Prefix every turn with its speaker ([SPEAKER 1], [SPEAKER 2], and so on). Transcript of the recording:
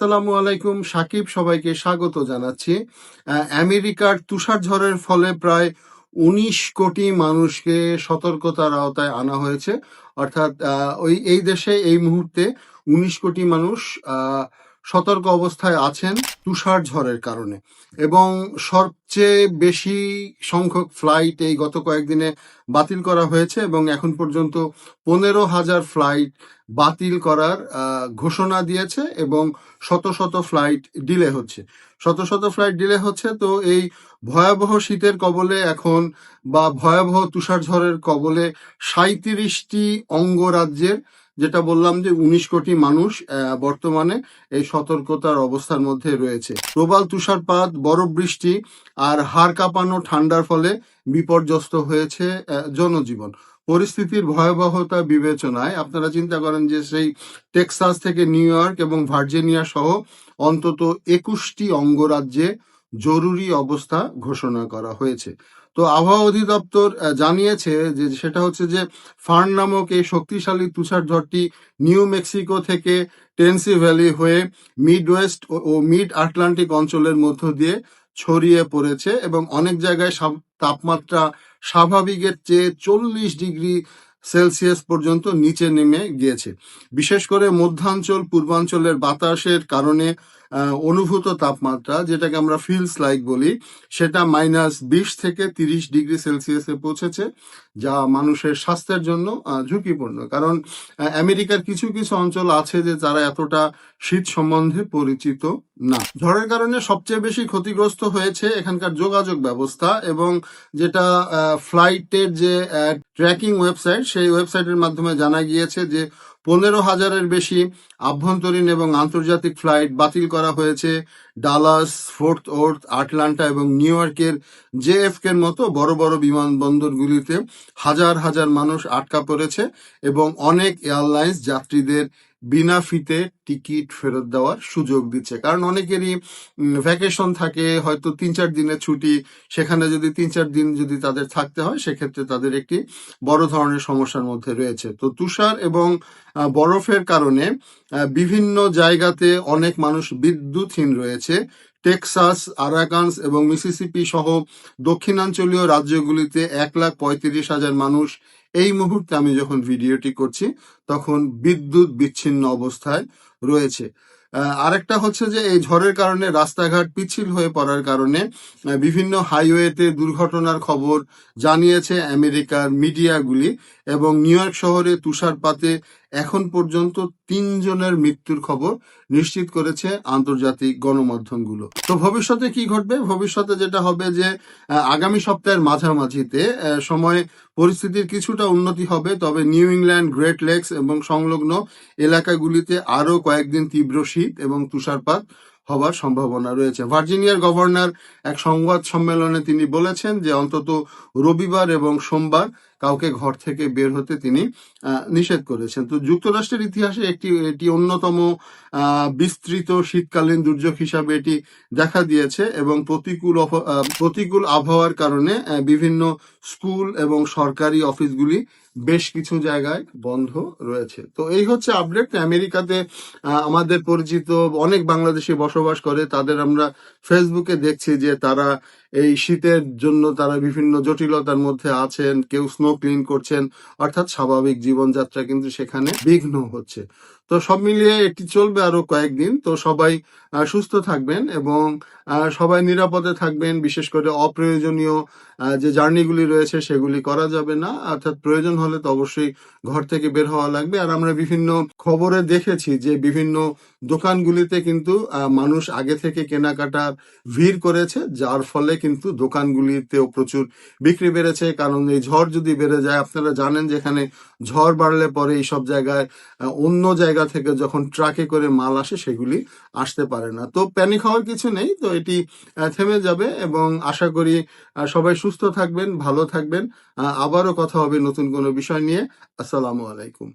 [SPEAKER 1] আসসালামু আলাইকুম সাকিব সবাইকে স্বাগত জানাচ্ছি। আমেরিকার তুষারঝড়ের ফলে প্রায় উনিশ কোটি মানুষকে সতর্কতার আওতায় আনা হয়েছে। অর্থাৎ ওই এই দেশে এই মুহূর্তে উনিশ কোটি মানুষ আহ, সতর্ক অবস্থায় আছেন তুষার ঝড়ের কারণে। এবং সবচেয়ে বেশি সংখ্যক ফ্লাইট এই গত কয়েকদিনে বাতিল করা হয়েছে এবং এখন পর্যন্ত পনেরো হাজার ফ্লাইট বাতিল করার ঘোষণা দিয়েছে এবং শত শত ফ্লাইট ডিলে হচ্ছে। শত শত ফ্লাইট ডিলে হচ্ছে, তো এই ভয়াবহ শীতের কবলে এখন বা ভয়াবহ তুষারঝড়ের কবলে সাঁত্রিশটি অঙ্গরাজ্যের, যেটা বললাম যে উনিশ কোটি মানুষ বর্তমানে এই সতর্কতার অবস্থার মধ্যে রয়েছে। প্রবাল তুষারপাত বরফ বৃষ্টি আর হাড় কাঁপানো ঠান্ডার ফলে বিপর্যস্ত হয়েছে জনজীবন। পরিস্থিতির ভয়াবহতা বিবেচনায় আপনারা চিন্তা করেন যে সেই টেক্সাস থেকে নিউ ইয়র্ক এবং ভার্জিনিয়া সহ অন্তত একুশটি অঙ্গরাজ্যে জরুরি অবস্থা ঘোষণা করা হয়েছে। তো আবহাওয়া অধিদপ্তর জানিয়েছে যে সেটা হচ্ছে যে ফার্ন নামক এই শক্তিশালী তুষারঝড়টি নিউ মেক্সিকো থেকে টেনসি ভ্যালি হয়ে মিড ওয়েস্ট ও মিড আটলান্টিক অঞ্চলের মধ্য দিয়ে ছড়িয়ে পড়েছে এবং অনেক জায়গায় তাপমাত্রা স্বাভাবিকের চেয়ে চল্লিশ ডিগ্রি সেলসিয়াস পর্যন্ত নিচে নেমে গিয়েছে। বিশেষ করে মধ্যাঞ্চল পূর্বাঞ্চলের বাতাসের কারণে অনুভূত তাপমাত্রা, যেটাকে আমরা ফিলস লাইক বলি, সেটা মাইনাস বিশ থেকে তিরিশ ডিগ্রি সেলসিয়াসে পৌঁছেছে, যা মানুষের স্বাস্থ্যের জন্য ঝুঁকিপূর্ণ। কারণ আমেরিকার কিছু কিছু অঞ্চল আছে যে যারা এতটা শীত সম্বন্ধে পরিচিত না। ঝড়ের কারণে সবচেয়ে বেশি ক্ষতিগ্রস্ত হয়েছে এখানকার যোগাযোগ ব্যবস্থা এবং যেটা ফ্লাইটের যে ট্র্যাকিং ওয়েবসাইট সেই ওয়েবসাইটের মাধ্যমে জানা গিয়েছে যে পনেরো হাজারের বেশি আভ্যন্তরীণ এবং আন্তর্জাতিক ফ্লাইট বাতিল করা হয়েছে ডালাস ফোর্থ ওর্থ, আটলান্টা এবং নিউ ইয়র্কের জেএফকের মতো বড় বড় বিমানবন্দরগুলিতে হাজার হাজার মানুষ আটকা পড়েছে এবং অনেক এয়ারলাইন্স যাত্রীদের বিনা ফিতে টিকিট ফেরত দেওয়ার সুযোগ দিচ্ছে। কারণ অনেকেরই ভ্যাকেশন থাকে, হয়তো তিন চার দিনের ছুটি, সেখানে যদি তিন চার দিন যদি তাদের থাকতে হয়, সেক্ষেত্রে তাদের একটি বড় ধরনের সমস্যার মধ্যে রয়েছে। তো তুষার এবং বরফের কারণে বিভিন্ন জায়গাতে অনেক মানুষ বিদ্যুৎহীন রয়েছে। টেক্সাস, আরাকানস এবং মিসিসিপি সহ দক্ষিণাঞ্চলীয় রাজ্যগুলিতে এক লাখ পঁয়ত্রিশ হাজার মানুষ এই মুহূর্তে আমি যখন ভিডিওটি করছি, তখন বিদ্যুৎ বিচ্ছিন্ন অবস্থায় রয়েছে। আরেকটা হচ্ছে যে এই ঝড়ের কারণে রাস্তাঘাট পিছিল হয়ে পড়ার কারণে বিভিন্ন হাইওয়েতে দুর্ঘটনার খবর জানিয়েছে আমেরিকার মিডিয়াগুলি এবং নিউ ইয়র্ক শহরে তুষারপাতে এখন পর্যন্ত তিনজনের মৃত্যুর খবর নিশ্চিত করেছে আন্তর্জাতিক গণমাধ্যমগুলো। তো ভবিষ্যতে কি ঘটবে? ভবিষ্যতে যেটা হবে যে আগামী সপ্তাহের মাঝামাঝিতে সময় পরিস্থিতির কিছুটা উন্নতি হবে, তবে নিউ ইংল্যান্ড, গ্রেট লেকস এবং সংলগ্ন এলাকাগুলিতে আরও কয়েকদিন তীব্র শীত এবং তুষারপাত হবার সম্ভাবনা রয়েছে। ভার্জিনিয়ার গভর্নর এক সংবাদ সম্মেলনে তিনি বলেছেন যে, অন্তত রবিবার এবং সোমবার কাউকে ঘর থেকে বের হতে তিনি নিষেধ করেছেন। তো যুক্তরাষ্ট্রের ইতিহাসে একটি, এটি অন্যতম বিস্তৃত শীতকালীন দুর্যোগ হিসাবে এটি দেখা দিয়েছে এবং প্রতিকূল প্রতিকূল আবহাওয়ার কারণে বিভিন্ন স্কুল এবং সরকারি অফিসগুলি বেশ কিছু জায়গায় বন্ধ রয়েছে। তো এই হচ্ছে আপডেট আমেরিকাতে আমাদের পরিচিত অনেক বাংলাদেশি বসবাস করে। তাদের আমরা ফেসবুকে দেখছি যে তারা এই শীতের জন্য তারা বিভিন্ন জটিলতার মধ্যে আছেন, কেউ স্নো ক্লিন করছেন, অর্থাৎ স্বাভাবিক জীবনযাত্রা কিন্তু সেখানে বিঘ্ন হচ্ছে। তো সব মিলিয়ে এটি চলবে আরও কয়েকদিন। তো সবাই সুস্থ থাকবেন এবং সবাই নিরাপদে থাকবেন। বিশেষ করে অপ্রয়োজনীয় যে জার্নিগুলি রয়েছে সেগুলি করা যাবে না। অর্থাৎ প্রয়োজন হলে তো অবশ্যই ঘর থেকে বের হওয়া লাগবে। আর আমরা বিভিন্ন খবরে দেখেছি যে বিভিন্ন দোকানগুলিতে কিন্তু মানুষ আগে থেকে কেনাকাটার ভিড় করেছে। যার ফলে কিন্তু দোকানগুলিতেও প্রচুর বিক্রি বেড়েছে। কারণ এই ঝড় যদি বেড়ে যায়, আপনারা জানেন যেখানে ঝড় বাড়লে পরে এইসব জায়গায় অন্য জায়গা থেকে যখন ট্রাকে করে মাল আসে, সেগুলি আসতে পারে না। তো প্যানিক হওয়ার কিছু নেই, তো এটি থেমে যাবে এবং আশা করি সবাই সুস্থ থাকবেন, ভালো থাকবেন। আবারও কথা হবে নতুন কোনো বিষয় নিয়ে। আসসালামু আলাইকুম।